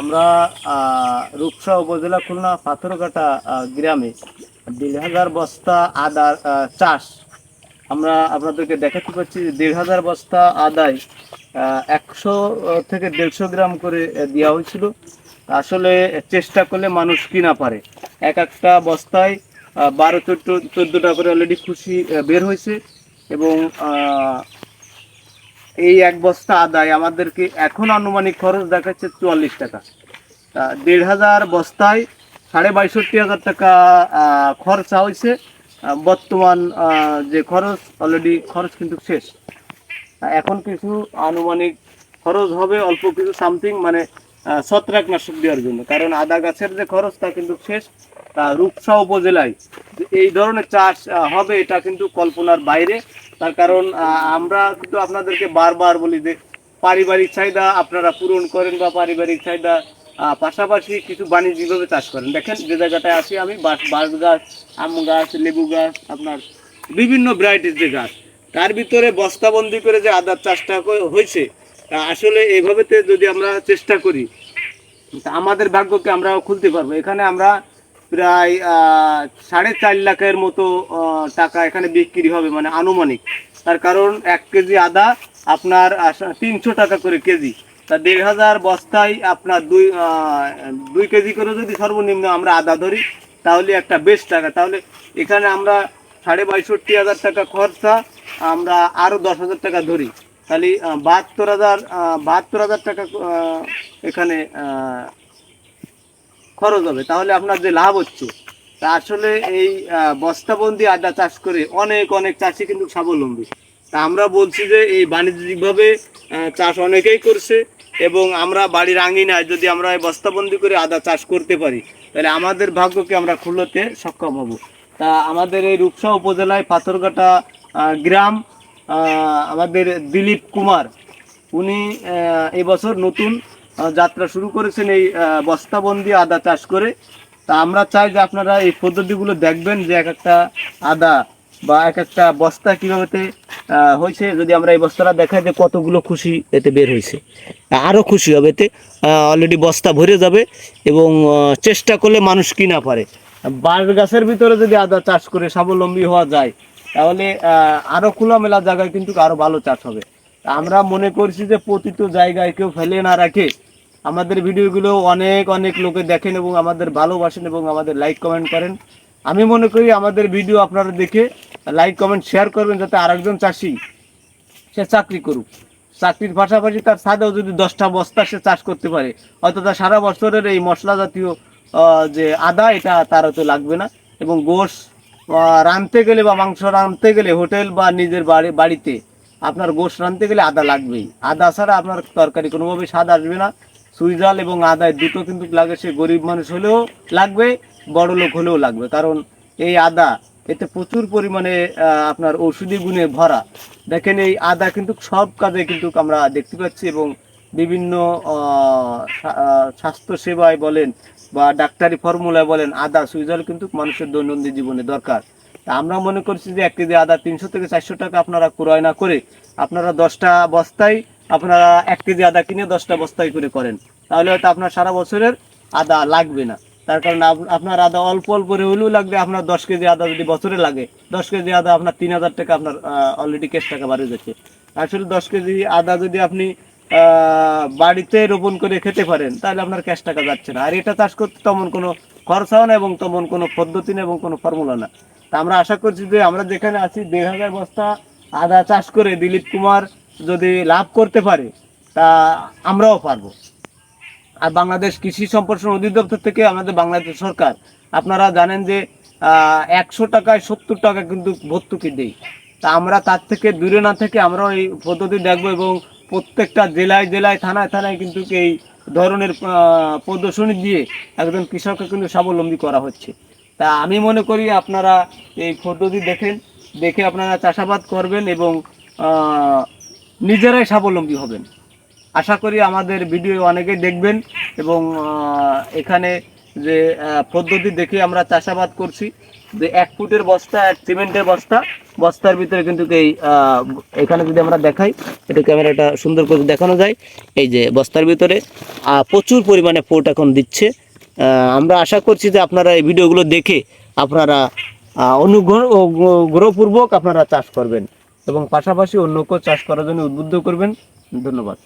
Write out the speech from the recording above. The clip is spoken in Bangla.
আমরা রূপসা উপজেলা খুলনা পাথরঘাটা গ্রামে দেড় হাজার বস্তা আদার চাষ। আমরা আপনাদেরকে দেখাতে পাচ্ছি যে দেড় হাজার বস্তা আদায় একশো থেকে দেড়শো গ্রাম করে দেওয়া হয়েছিল। আসলে চেষ্টা করলে মানুষ কি না পারে। এক একটা বস্তায় বারো চোদ্দ, চোদ্দোটা করে অলরেডি খুশি বের হয়েছে এবং এই এক বস্তা আদায় আমাদেরকে এখন আনুমানিক খরচ দেখাচ্ছে চুয়াল্লিশ টাকা। দেড় হাজার বস্তায় সাড়ে বাইষট্টি হাজার টাকা খরচা হয়েছে। বর্তমান যে খরচ অলরেডি খরচ কিন্তু শেষ। এখন কিছু আনুমানিক খরচ হবে, অল্প কিছু সামথিং মানে ছত্রাকনাশক দেওয়ার জন্য। কারণ আদা গাছের যে খরচ, তা কিন্তু শেষ। রূপসা উপজেলায় এই ধরনের চাষ হবে, এটা কিন্তু কল্পনার বাইরে। তার কারণ আমরা কিন্তু আপনাদেরকে বারবার বলি যে পারিবারিক চাহিদা আপনারা পূরণ করেন বা পারিবারিক চাহিদা পাশাপাশি কিছু বাণিজ্যিকভাবে চাষ করেন। দেখেন, যে জায়গাটায় আসি আমি, বাঁশ গাছ, আম গাছ, লেবু গাছ, আপনার বিভিন্ন ভ্যারাইটিস যে গাছ। তার ভিতরে বস্তাবন্দি করে যে আদার চাষটা হয়েছে আসলে এইভাবেতে যদি আমরা চেষ্টা করি আমাদের ভাগ্যকে আমরা খুলতে পারব। এখানে আমরা প্রায় সাড়ে চার লাখের মতো টাকা এখানে বিক্রি হবে মানে আনুমানিক। তার কারণ, এক কেজি আদা আপনার তিনশো টাকা করে কেজি। তা দেড় হাজার বস্তায় আপনার দুই দুই কেজি করে যদি সর্বনিম্ন আমরা আদা ধরি, তাহলে একটা বেশ টাকা। তাহলে এখানে আমরা সাড়ে বাইষট্টি হাজার টাকা খরচা, আমরা আরও দশ হাজার টাকা ধরি। তাহলে বাহাত্তর হাজার বাহাত্তর হাজার টাকা এখানে খরচ হবে, তাহলে আপনার যে লাভ হচ্ছে, তা আসলে এই বস্তাবন্দি আদা চাষ করে অনেক অনেক চাষি কিন্তু স্বাবলম্বী। তা আমরা বলছি যে এই বাণিজ্যিকভাবে চাষ অনেকেই করছে এবং আমরা বাড়ির আঙিনায় যদি আমরা এই বস্তাবন্দি করে আদা চাষ করতে পারি, তাহলে আমাদের ভাগ্যকে আমরা খুলতে সক্ষম হব। তা আমাদের এই রূপসা উপজেলায় পাথরঘাটা গ্রাম আমাদের দিলীপ কুমার, উনি এবছর নতুন যাত্রা শুরু করেছেন এই বস্তাবন্দি আদা চাষ করে। তা আমরা চাই যে আপনারা এই পদ্ধতিগুলো দেখবেন যে এক একটা আদা বা এক একটা বস্তা কীভাবে হয়েছে। যদি আমরা এই বস্তাটা দেখাই যে কতগুলো খুশি এতে বের হয়েছে। আরও খুশি হবে এতে। অলরেডি বস্তা ভরে যাবে এবং চেষ্টা করলে মানুষ কি না পারে। বাঁশ গাছের ভিতরে যদি আদা চাষ করে স্বাবলম্বী হওয়া যায়, তাহলে আরও খোলামেলা জায়গায় কিন্তু আরও ভালো চাষ হবে। আমরা মনে করছি যে প্রতিটি জায়গায় কেউ ফেলে না রাখে। আমাদের ভিডিওগুলো অনেক অনেক লোকে দেখেন এবং আমাদের ভালোবাসেন এবং আমাদের লাইক কমেন্ট করেন। আমি মনে করি আমাদের ভিডিও আপনারা দেখে লাইক কমেন্ট শেয়ার করবেন যাতে আরেকজন চাষি সে চাকরি করুক। চাকরির পাশাপাশি তার ছাদেও যদি দশটা বস্তা সে চাষ করতে পারে তার সারা বছরের এই মশলা জাতীয় যে আদা, এটা তার হয়তো লাগবে না এবং গোশ রাঁধতে গেলে বা মাংস রাঁধতে গেলে হোটেল বা নিজের বাড়ি, বাড়িতে আপনার গোশ রাঁধতে গেলে আদা লাগবেই। আদা ছাড়া আপনার তরকারি কোনোভাবেই স্বাদ আসবে না। সুইজাল এবং আদায় দুটো কিন্তু লাগে, সে গরিব মানুষ হলেও লাগবে, বড় লোক হলেও লাগবে। কারণ এই আদা, এতে প্রচুর পরিমাণে আপনার ঔষধি গুণে ভরা। দেখেন এই আদা কিন্তু সব কাজে কিন্তু আমরা দেখতে পাচ্ছি এবং বিভিন্ন স্বাস্থ্য সেবায় বলেন বা ডাক্তারি ফর্মুলায় বলেন, আদা, সুইজাল কিন্তু মানুষের দৈনন্দিন জীবনে দরকার। আমরা মনে করছি যে এক কেজি আদা তিনশো থেকে চারশো টাকা আপনারা ক্রয় না করে আপনারা দশটা বস্তায় আপনারা এক কেজি আদা কিনে দশটা বস্তায় করে করেন। তাহলে হয়তো আপনার সারা বছরের আদা লাগবে না। তার কারণে আপ- আপনার আদা অল্প অল্প করে হলেও লাগবে, আপনার দশ কেজি আদা যদি বছরে লাগে, দশ কেজি আদা আপনার তিন হাজার টাকা আপনার অলরেডি কেশ টাকা বাড়ে যাচ্ছে। আসলে দশ কেজি আদা যদি আপনি বাড়িতে রোপণ করে খেতে পারেন, তাহলে আপনার ক্যাশ টাকা যাচ্ছে না। আর এটা চাষ করতে তেমন কোনো খরচাও না এবং তেমন কোনো পদ্ধতি না এবং কোনো ফর্মুলা না। তা আমরা আশা করছি যে আমরা যেখানে আছি, দেড় হাজার বস্তা আদা চাষ করে দিলীপ কুমার যদি লাভ করতে পারে, তা আমরাও পারব। আর বাংলাদেশ কৃষি সম্প্রসারণ অধিদপ্তর থেকে আমাদের বাংলাদেশ সরকার, আপনারা জানেন যে একশো টাকায় সত্তর টাকা কিন্তু ভর্তুকি দেই তা আমরা তার থেকে দূরে না থেকে আমরাও এই পদ্ধতি দেখব এবং প্রত্যেকটা জেলায় জেলায়, থানায় থানায় কিন্তু এই ধরনের প্রদর্শনী দিয়ে একজন কৃষককে কিন্তু স্বাবলম্বী করা হচ্ছে। তা আমি মনে করি আপনারা এই পদ্ধতি দেখেন, দেখে আপনারা চাষাবাদ করবেন এবং নিজেরাই স্বাবলম্বী হবেন। আশা করি আমাদের ভিডিও অনেকেই দেখবেন এবং এখানে যে পদ্ধতি দেখে আমরা চাষাবাদ করছি, যে এক ফুটের বস্তা, এক সিমেন্টের বস্তা, বস্তার ভিতরে কিন্তু এই এখানে যদি আমরা দেখাই, এটা ক্যামেরাটা সুন্দর করে দেখানো যায়। এই যে বস্তার ভিতরে প্রচুর পরিমাণে পোট এখন দিচ্ছে। আমরা আশা করছি যে আপনারা এই ভিডিওগুলো দেখে আপনারা অনুগ্রহ গ্রহপূর্বক আপনারা চাষ করবেন। এবং পাশাপাশি অন্যকেও চাষ করার জন্য উদ্বুদ্ধ করবেন। ধন্যবাদ।